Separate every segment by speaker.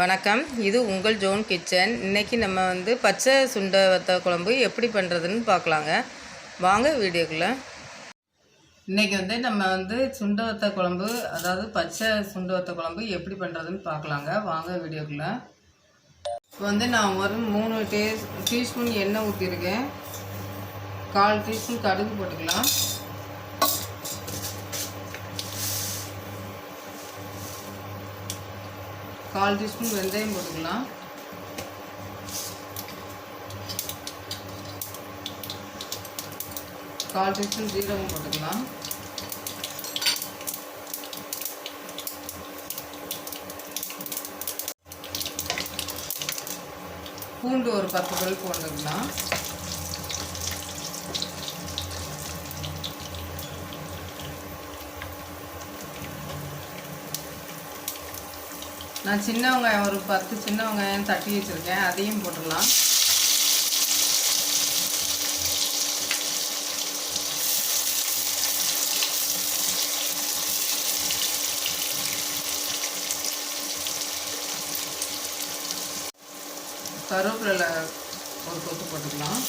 Speaker 1: வணக்கம். இது உங்கள் ஜோன் கிச்சன். இன்னைக்கு நம்ம வந்து பச்சை சுண்டை வத்த குழம்பு எப்படி பண்ணுறதுன்னு பார்க்கலாங்க. வாங்க வீடியோக்குள்ளே. இன்னைக்கு வந்து நம்ம வந்து சுண்டை வத்த குழம்பு அதாவது பச்சை சுண்டை வத்த குழம்பு எப்படி பண்ணுறதுன்னு பார்க்கலாங்க. வாங்க வீடியோக்குள்ளே. இப்போ வந்து நான் ஒரு மூணு டே டீஸ்பூன் எண்ணெய் ஊற்றிருக்கேன் கால் டீஸ்பூன் கடுகு போட்டுக்கலாம். கால் டீஸ்பூன் வெந்தயம் போட்டுக்கலாம். கால் டீஸ்பூன் ஜீரகம் போட்டுக்கலாம். பூண்டு ஒரு பத்து பல் போட்டுக்கலாம். நான் சின்ன வெங்காயம் ஒரு பத்து சின்ன வெங்காயம் தட்டி வச்சுருக்கேன். அதையும் போட்டுடலாம். கருவேப்பிலை ஒரு கொத்து போட்டுக்கலாம்.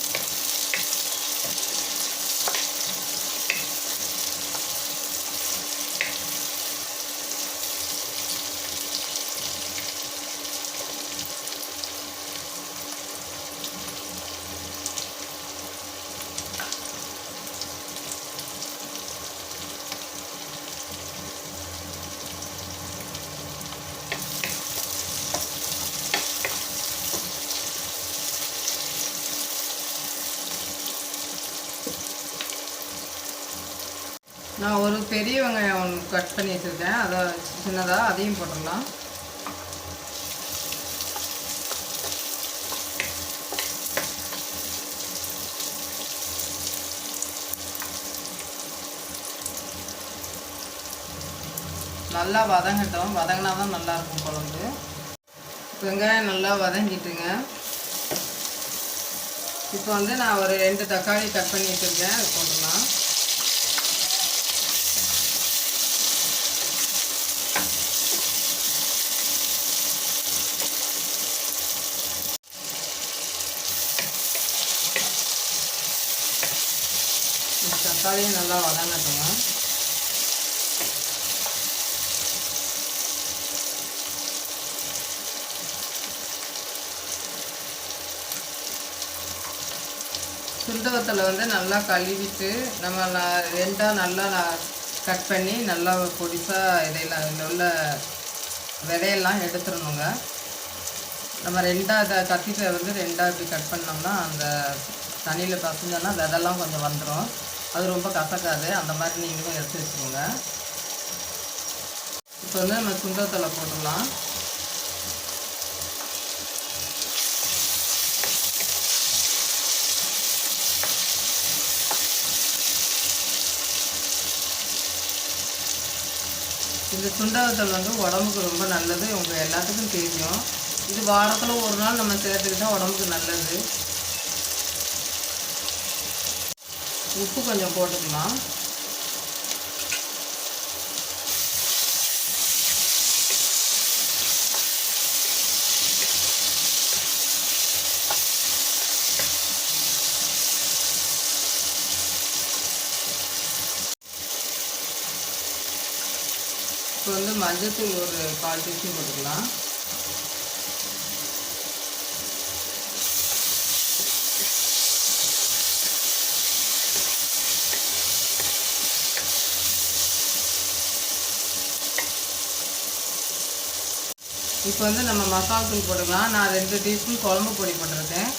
Speaker 1: நான் ஒரு பெரிய வெங்காயம் ஒன்று கட் பண்ணி வச்சுருக்கேன். அதை சின்னதாக அதையும் போட்டுடலாம். நல்லா வதங்கட்டும். வதங்கினா தான் நல்லாயிருக்கும் குழம்பு. வெங்காயம் நல்லா வதங்கிட்டுங்க. இப்போ வந்து நான் ஒரு ரெண்டு தக்காளி கட் பண்ணி வச்சுருக்கேன். அது போட்டுடலாம். தக்காளியும் நல்லா வதங்கட்டுங்க சுண்டவத்தில் வந்து நல்லா கழுவிட்டு நம்ம ரெண்டாக நல்லா கட் பண்ணி நல்லா பொடிசாக இதையெல்லாம் இதில் உள்ள விதையெல்லாம் எடுத்துடணுங்க. நம்ம ரெண்டாக அதை கத்திரிக்காய் வந்து ரெண்டாக இப்படி கட் பண்ணோம்னா அந்த தண்ணியில் பசஞ்சோன்னா விதெல்லாம் கொஞ்சம் வந்துடும் அது ரொம்ப கசக்காது. அந்த மாதிரி நீங்களும் எடுத்து வச்சுக்கோங்க. இப்போ வந்து நம்ம சுண்டத்தலை போட்டுடலாம் இந்த சுண்டவத்தல் வந்து உடம்புக்கு ரொம்ப நல்லது. உங்கள் எல்லாத்துக்கும் தெரியும். இது வாரத்தில் ஒரு நாள் நம்ம சேர்த்துக்கிட்டால் உடம்புக்கு நல்லது. உப்பு கொஞ்சம் போட்டுக்கலாம். இப்போ வந்து மஞ்சத்தூள் ஒரு கால் டீஸ்பூன் போட்டுக்கலாம். இப்போ வந்து நம்ம மசாலா தூள் போட்டுக்கலாம். நான் ரெண்டு டீஸ்பூன் குழம்பு பொடி போட்டிருக்கேன்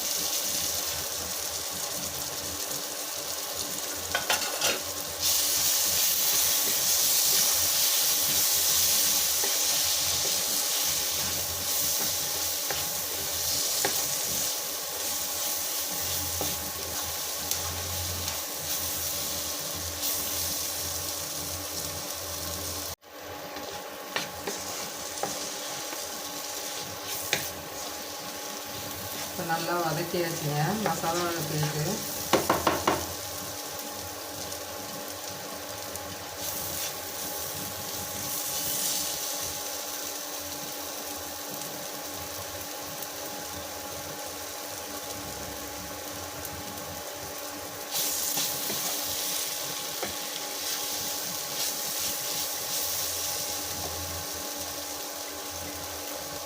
Speaker 1: இப்போ நல்லா வதக்கியாச்சுங்க. மசாலா சேர்த்து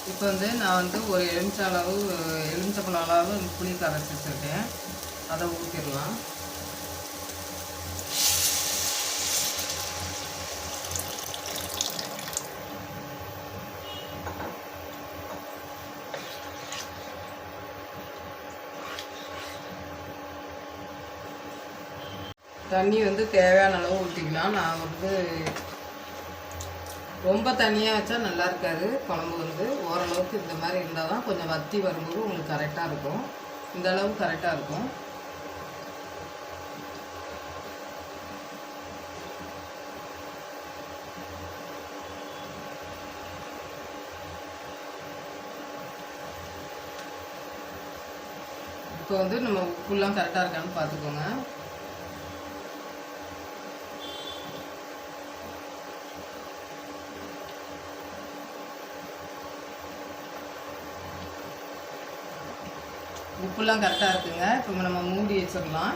Speaker 1: இப்போ வந்து நான் வந்து ஒரு எலுமிச்சை அளவு எலுமிச்சப்பழம் அளவு புளி கரைச்சி வச்சுருக்கேன். அதை ஊற்றிடலாம் தண்ணி வந்து தேவையான அளவு ஊற்றிக்கலாம் நான் வந்து ரொம்ப தனியாக வச்சா நல்லா இருக்காது. குழம்பு வந்து ஓரளவுக்கு இந்த மாதிரி இருந்தால் தான் கொஞ்சம் வத்தி வரும்போது உங்களுக்கு கரெக்டாக இருக்கும். இந்த அளவு கரெக்டாக இருக்கும். இப்போ வந்து நம்ம உப்புலாம் கரெக்டாக இருக்கான்னு பார்த்துக்கோங்க. உப்புலாம் கரெக்டாக இருக்குங்க. இப்போ நம்ம மூடி வச்சிடலாம்.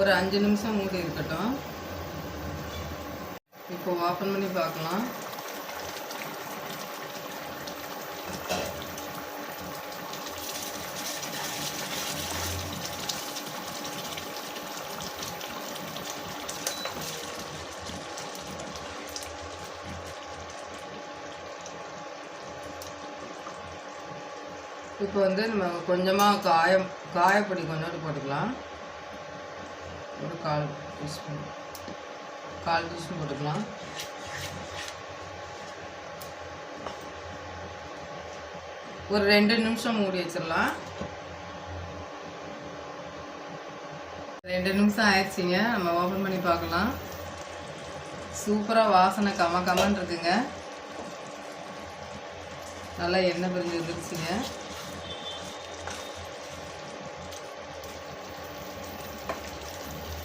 Speaker 1: ஒரு அஞ்சு நிமிஷம் மூடி இருக்கட்டும். இப்போ ஓப்பன் பண்ணி பார்க்கலாம். இப்போ வந்து நம்ம கொஞ்சமாக காயம் காயப்பொடி கொஞ்சோண்டு போட்டுக்கலாம். ஒரு கால் டீஸ்பூன் கால் டீஸ்பூன் போட்டுக்கலாம். ஒரு ரெண்டு நிமிஷம் மூடி வச்சிடலாம். ரெண்டு நிமிஷம் ஆயிடுச்சிங்க. நம்ம ஓப்பன் பண்ணி பார்க்கலாம். சூப்பராக வாசனை கம கமன்னு இருக்குங்க. நல்லா எண்ணெய் பிரிஞ்சு வந்துருச்சுங்க.